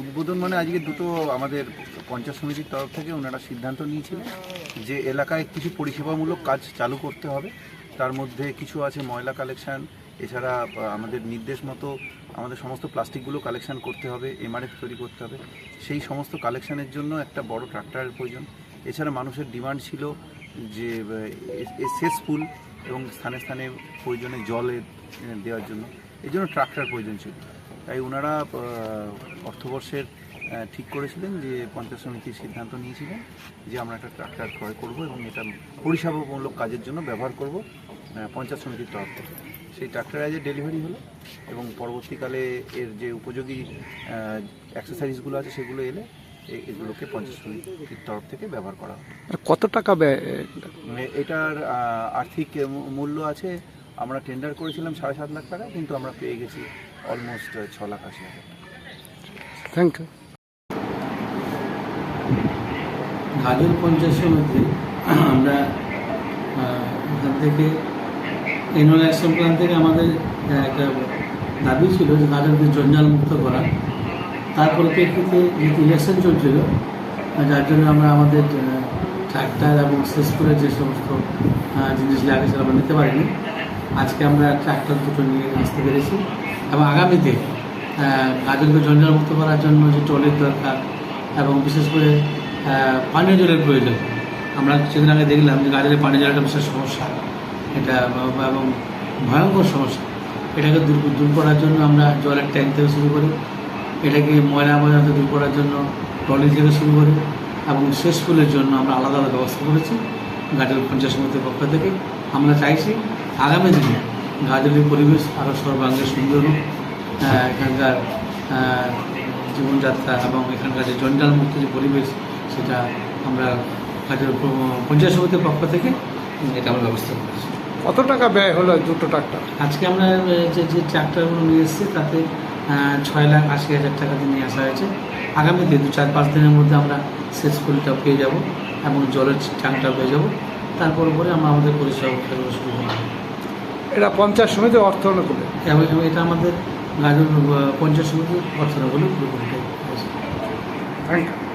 উদ্বোধন মানে আজকে দুটো আমাদের পঞ্চায়েত সমিতির তরফ থেকে ওনারা সিদ্ধান্ত নিয়েছিলেন যে এলাকায় কিছু পরিষেবামূলক কাজ চালু করতে হবে। তার মধ্যে কিছু আছে ময়লা কালেকশান, এছাড়া আমাদের নির্দেশ মতো আমাদের সমস্ত প্লাস্টিকগুলো কালেকশান করতে হবে, এমআরএফ তৈরি করতে হবে। সেই সমস্ত কালেকশানের জন্য একটা বড় ট্রাক্টরের প্রয়োজন। এছাড়া মানুষের ডিমান্ড ছিল যে সেসফুল এবং স্থানে স্থানে প্রয়োজনে জলে দেওয়ার জন্য। এই জন্য ট্রাক্টর প্রয়োজন ছিল। তাই ওনারা অর্থবর্ষের ঠিক করেছিলেন যে পঞ্চায়েত সমিতির সিদ্ধান্ত নিয়েছিলেন যে আমরা একটা ট্রাক্টর ক্রয় করব এবং এটা পরিষেবামূলক কাজের জন্য ব্যবহার করব পঞ্চায়েত সমিতির তরফ থেকে। সেই ট্রাক্টর আজ ডেলিভারি হলো এবং পরবর্তীকালে এর যে উপযোগী এক্সারসাইজগুলো আছে সেগুলো এলে এগুলোকে পঞ্চায়েত সমিতির তরফ থেকে ব্যবহার করা কত টাকা ব্যয় এটার আর্থিক মূল্য আছে আমরা টেন্ডার করেছিলাম সাড়ে সাত লাখ টাকা কিন্তু আমরা পেয়ে গেছি অলমোস্ট ছ লাখ আশি হাজার থ্যাংক ইউ গাজল পঞ্চায়েত সমিতি আমরা এখান থেকে এনুয়াল অ্যাকশন প্ল্যান থেকে আমাদের একটা দাবি ছিল যে গাজলকে জঞ্জাল মুক্ত করা। তার পরিপ্রেক্ষিতে যেহেতু ইলেকশন চলছিল যার জন্য আমরা আমাদের ট্রাক্টর এবং শেষ করে যে সমস্ত আহ, জিনিস লাগে সেটা আমরা নিতে পারিনি। আজকে আমরা ট্রাক্টর দুটো নিয়ে আসতে পেরেছি। এবং আগামীতে আহ, গাজলকে জঞ্জাল মুক্ত করার জন্য যে ট্রলির দরকার এবং বিশেষ করে পানীয় জলের প্রয়োজন আমরা কিছুদিন আগে দেখলাম যে গাজলে পানীয় জলের একটা বিশেষ সমস্যা। এটা এবং ভয়ঙ্কর সমস্যা। এটাকে দূর দূর করার জন্য আমরা জলের ট্যাঙ্ক থেকে শুরু করি এটাকে ময়লা আবর্জনা দূর করার জন্য ট্রলি থেকে শুরু করি এবং শেষ ফুলের জন্য আমরা আলাদা আলাদা ব্যবস্থা করেছি। গাজল পঞ্চায়েত সমিতির পক্ষ থেকে আমরা চাইছি আগামী দিনে গাজলের পরিবেশ আরও সর্বাঙ্গে সুন্দর হোক এখানকার জীবনযাত্রা এবং এখানকার যে জঞ্জাল মুক্ত যে পরিবেশ সেটা আমরা গাজল পঞ্চায়েত সমিতির পক্ষ থেকে এটা আমরা ব্যবস্থা করেছি। কত টাকা ব্যয় হলো দুটো ট্রাক্টর? আজকে আমরা যে যে ট্রাক্টরগুলো নিয়ে এসেছি তাতে ছয় লাখ আশি হাজার টাকা দিয়ে নিয়ে আসা হয়েছে। আগামীতে দু চার পাঁচ দিনের মধ্যে আমরা শেষ ফুলটা পেয়ে যাব এবং জলের ট্যাঙ্কটা পেয়ে যাব। তারপর পরে আমরা আমাদের পরিষেবা শুরু করব। এটা পঞ্চায়েত সমিতির অর্থ অনুকূলে এটা আমাদের আহ, পঞ্চায়েত সমিতির অর্থ অনুকূলে থ্যাংক ইউ